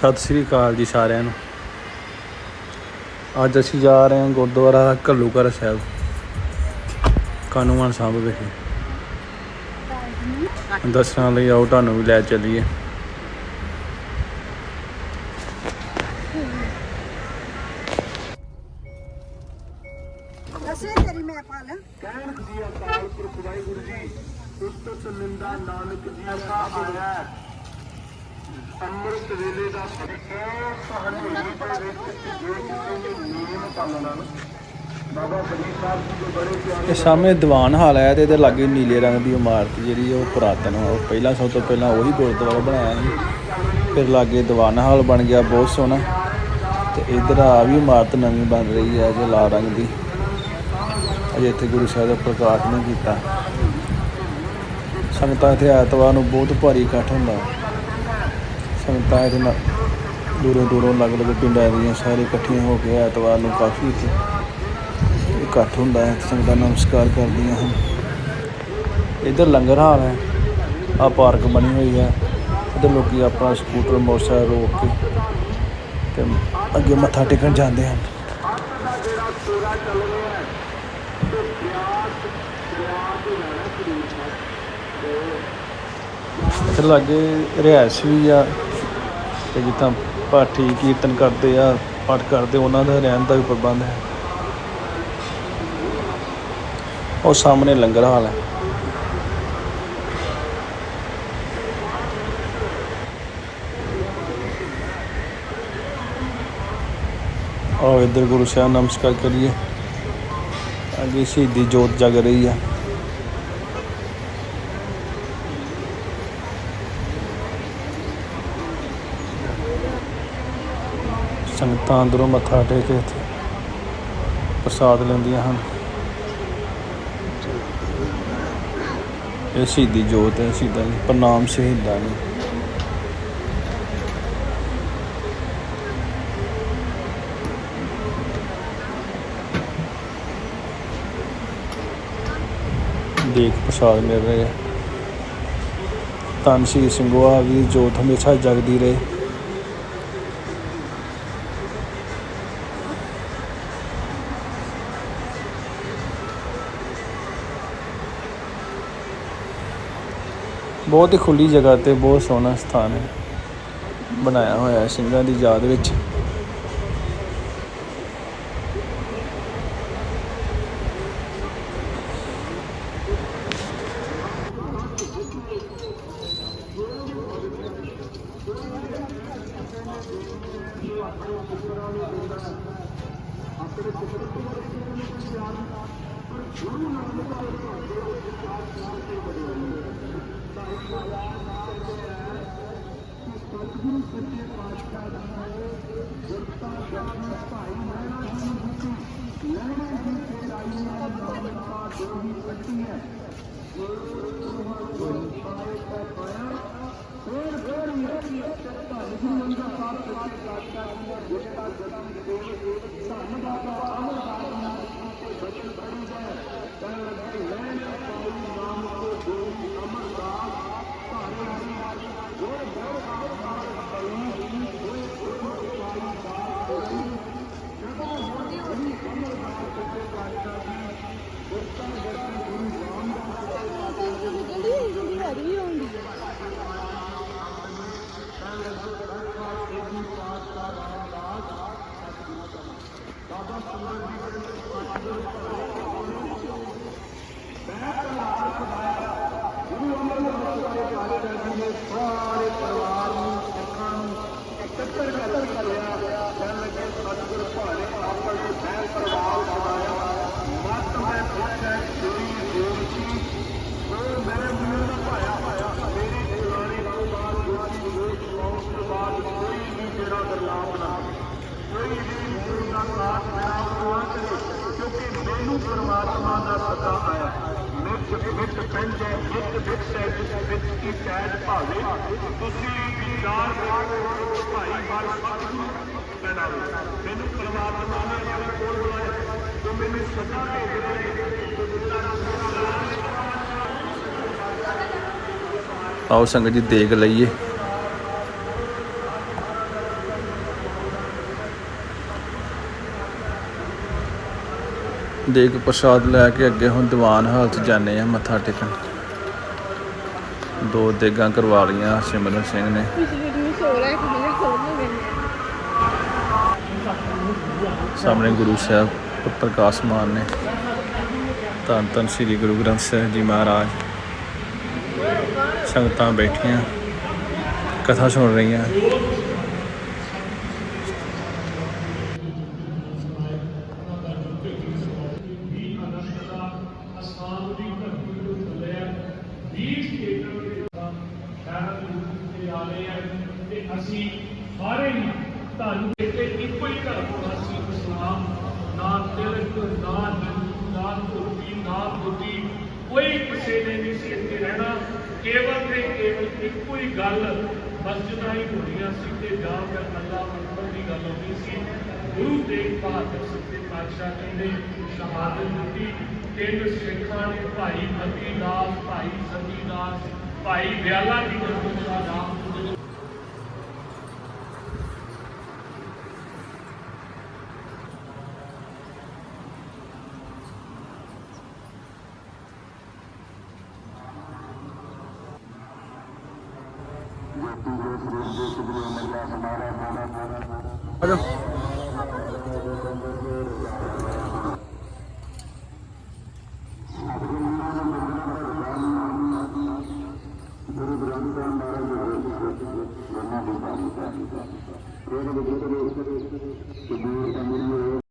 ਸਤਿ ਸ੍ਰੀ ਅਕਾਲ ਜੀ ਸਾਰਿਆਂ ਨੂੰ। ਅੱਜ ਅਸੀਂ ਜਾ ਰਹੇ ਹਾਂ ਗੁਰਦੁਆਰਾ ਘੱਲੂਘਰ ਸਾਹਿਬ ਕਾਨੂੰਨ ਸਾਹਿਬ ਵਿਖੇ। ਦੱਸਣ ਲਈ ਆਓ ਤੁਹਾਨੂੰ ਵੀ ਲੈ ਚੱਲੀਏ। ਦੱਸੇ ਤੇਰੀ ਮੈਂ ਪਾ ਲਾਂ ਕਹਿਣ ਜੀ ਅਕਾਲ ਪੁਰਖ ਵਾਹਿਗੁਰੂ ਜੀ ਉਸਤਤ ਨਿੰਦਾ ਨਾਨਕ ਜੀ ਦਾ ਆਇਆ ਅੰਮ੍ਰਿਤ ਵੇਲੇ ਦਾ ਸਤਿਕਾਰ ਦੇ ਵਿੱਚ ਜੋ ਕਿਸੇ ਨਿਯਮ ਪਾਲਣਾ ਬਾਬਾ ਫਰੀਦ ਸਾਹਿਬ ਜੀ ਦੇ ਬੜੇ ਪਿਆਰੇ ਇਹ ਸਾਹਮਣੇ ਦੀਵਾਨ ਹਾਲ ਹੈ ਤੇ ਇਹਦੇ ਲਾਗੇ ਨੀਲੇ ਰੰਗ ਦੀ ਇਮਾਰਤ ਜਿਹੜੀ ਉਹ ਪੁਰਾਤਨ ਉਹ ਪਹਿਲਾਂ ਸਭ ਤੋਂ ਪਹਿਲਾਂ ਉਹੀ ਗੁਰਦੁਆਰਾ ਬਣਾਇਆ ਸੀ। ਫਿਰ ਲਾਗੇ ਦੀਵਾਨ ਹਾਲ ਬਣ ਗਿਆ, ਬਹੁਤ ਸੋਹਣਾ। ਤੇ ਇਧਰ ਆ ਵੀ ਇਮਾਰਤ ਨਵੀਂ ਬਣ ਰਹੀ ਹੈ ਜੇ ਲਾਲ ਰੰਗ ਦੀ। ਅਜੇ ਇੱਥੇ ਗੁਰੂ ਸਾਹਿਬ ਦਾ ਪ੍ਰਕਾਸ਼ ਨਹੀਂ ਕੀਤਾ। ਸੰਗਤਾਂ ਇੱਥੇ ਐਤਵਾਰ ਨੂੰ ਬਹੁਤ ਭਾਰੀ ਇਕੱਠ ਹੁੰਦਾ। ਸੰਗਤਾਂ ਇਹਦੇ ਨਾਲ ਦੂਰੋਂ ਦੂਰੋਂ ਅਲੱਗ ਅਲੱਗ ਪਿੰਡਾਂ ਦੀਆਂ ਸਾਰੇ ਇਕੱਠੀਆਂ ਹੋ ਕੇ ਐਤਵਾਰ ਨੂੰ ਕਾਫੀ ਇੱਥੇ ਇਕੱਠ ਹੁੰਦਾ ਹੈ, ਸੰਗਤਾਂ ਨਮਸਕਾਰ ਕਰਦੀਆਂ ਹਨ। ਇੱਧਰ ਲੰਗਰ ਹਾਲ ਹੈ, ਆ ਪਾਰਕ ਬਣੀ ਹੋਈ ਹੈ, ਇੱਧਰ ਲੋਕੀ ਆਪਣਾ ਸਕੂਟਰ, ਮੋਟਰਸਾਈਕਲ ਰੋਕ ਕੇ ਤੇ ਅੱਗੇ ਮੱਥਾ ਟੇਕਣ ਜਾਂਦੇ ਹਨ। ਇੱਥੇ ਲਾਗੇ ਰਿਹਾਇਸ਼ ਵੀ ਆ। ਅਤੇ ਜਿੱਦਾਂ ਪਾਠੀ ਕੀਰਤਨ ਕਰਦੇ ਆ, ਪਾਠ ਕਰਦੇ, ਉਹਨਾਂ ਦਾ ਰਹਿਣ ਦਾ ਵੀ ਪ੍ਰਬੰਧ ਹੈ। ਉਹ ਸਾਹਮਣੇ ਲੰਗਰ ਹਾਲ ਹੈ। ਔਰ ਇੱਧਰ ਗੁਰੂ ਸਾਹਿਬ, ਨਮਸਕਾਰ ਕਰੀਏ। ਅੱਗੇ ਸ਼ਹੀਦੀ ਜੋਤ ਜਗ ਰਹੀ ਹੈ ਸੰਗਤਾਂ ਅੰਦਰੋਂ ਮੱਥਾ ਟੇਕ ਕੇ ਇੱਥੇ ਪ੍ਰਸਾਦ ਲੈਂਦੀਆਂ ਹਨ। ਇਹ ਸ਼ਹੀਦੀ ਜੋਤ ਹੈ, ਸ਼ਹੀਦਾਂ ਦੀ ਪ੍ਰਣਾਮ ਸ਼ਹੀਦਾਂ ਨੂੰ ਦੇਖ ਪ੍ਰਸਾਦ ਮਿਲ ਰਿਹਾ ਹੈ ਧੰਨ ਸ਼ਹੀਦ ਸਿੰਘੋਆ ਵੀ ਜੋਤ ਹਮੇਸ਼ਾ ਜਗਦੀ ਰਹੇ। ਬਹੁਤ ਹੀ ਖੁੱਲੀ ਜਗ੍ਹਾ ਤੇ ਬਹੁਤ ਸੋਹਣਾ ਸਥਾਨ ਹੈ। ਬਣਾਇਆ ਹੋਇਆ ਹੈ ਸਿੰਘਾਂ ਦੀ ਯਾਦ ਵਿੱਚ। ਗੁਰੂ ਸੱਚੇ ਪਾਤਸ਼ਾਹ ਜੀ ਗੁਰਤਾ ਕਾਰਨ ਭਾਈ ਮਹਿਰਾ ਜੀ ਦੀ ਲੈਣੇ ਦੀ ਤੇਰਾਈ ਹੈ ਨਾਮ ਦਾ ਦੋਹੀ ਪੱਟੀ ਹੈ ਗੁਰੂ ਪਾਏ ਕਾ ਪਾਇਆ ਫੇਰ ਫੇਰ ਮੇਰੀ ਚੱਤਾ ਨਹੀਂ ਮੰਦਾ ਸਾਹਿਬ ਸੱਚੇ ਪਾਤਸ਼ਾਹ ਜੀ ਦਾ ਗੁਰਤਾ ਜਨਮ ਦੇਵ ਧੰਨ ਦਾ ਪਰਮਾਤਮਾ ਦਾ ਸਦਾ ਆਇਆ। ਮਿੱਠ ਮਿੱਠ ਪੈਂਜੈ ਮਿੱਠ ਵਿਖਸੈ ਜਿਸ ਵਿੱਚ ਕੀ ਪੈਜ ਭਾਵੇ। ਤੁਸੀਂ ਵਿਚਾਰ ਕਰੋ ਭਾਈ ਹਰ ਸਤਿਗੁਰੂ ਪੈਣਾ ਮੈਨੂੰ ਪਰਮਾਤਮਾ ਨੇ ਆਪਣੇ ਕੋਲ ਬੁਲਾਇਆ। ਜੋ ਮੈਨੂੰ ਸਦਾ ਭੇਜ ਰਹੇ ਆਓ ਸੰਗਤ ਜੀ ਦੇਖ ਲਈਏ। ਦੇਗ ਪ੍ਰਸ਼ਾਦ ਲੈ ਕੇ ਅੱਗੇ ਹੁਣ ਦੀਵਾਨ ਹਾਲ ਚ ਜਾਂਦੇ ਆ ਮੱਥਾ ਟੇਕਣ। ਦੋ ਦੇਗਾਂ ਕਰਵਾ ਲਈਆਂ ਸਿਮਰਨ ਸਿੰਘ ਨੇ। ਸਾਹਮਣੇ ਗੁਰੂ ਸਾਹਿਬ ਪ੍ਰਕਾਸ਼ ਮਾਨ ਨੇ। ਧੰਨ ਧੰਨ ਸ੍ਰੀ ਗੁਰੂ ਗ੍ਰੰਥ ਸਾਹਿਬ ਜੀ ਮਹਾਰਾਜ। ਸੰਗਤਾਂ ਬੈਠੀਆਂ, ਕਥਾ ਸੁਣ ਰਹੀਆਂ ਅਸਥਾਨ ਦੀ ਧਰਤੀ ਨੂੰ ਥੱਲੇ 20 ਏਕੜ ਦੇ ਸ਼ਹਿਰ ਦੇ ਆਲੇ ਆ ਤੇ ਅਸੀਂ ਸਾਰੇ ਹੀ ਧੰਨ ਦੇ ਇੱਕੋ ਹੀ ਧਰਮ ਵਾਸੀ ਇਸਲਾਮ, ਨਾ ਤਿਲਕ, ਨਾ ਨਾ ਧੋਤੀ ਨਾ ਬੁੱਧੀ ਕੋਈ ਕਿਸੇ ਨੇ ਨਹੀਂ ਸੀ ਇੱਥੇ ਰਹਿਣਾ। ਕੇਵਲ ਤੇ ਕੇਵਲ ਇੱਕੋ ਹੀ ਗੱਲ ਮਸਜਿਦਾਂ ਹੀ ਹੋਣੀਆਂ ਸੀ ਤੇ ਜਾਂ ਫਿਰ ਅੱਲਾਹ ਅਕਬਰ ਦੀ ਗੱਲ ਹੋਣੀ ਸੀ, ਗੁਰੂ ਤੇਗ ਬਹਾਦਰ ਸੱਚੇ ਪਾਤਸ਼ਾਹ ਕਹਿੰਦੇ ਸ਼ਹਾਦਤ ਦਿੱਤੀ। ਤਿੰਨ ਸਿੱਖਾਂ ਨੇ ਭਾਈ ਮਤੀ ਦਾਸ ਭਾਈ ਸਤੀ ਦਾਸ ਭਾਈ ਵਿਆਲਾ ਜੀ ਦਾ ਨਾਮ ਜਦੋਂ ਆਜੋ।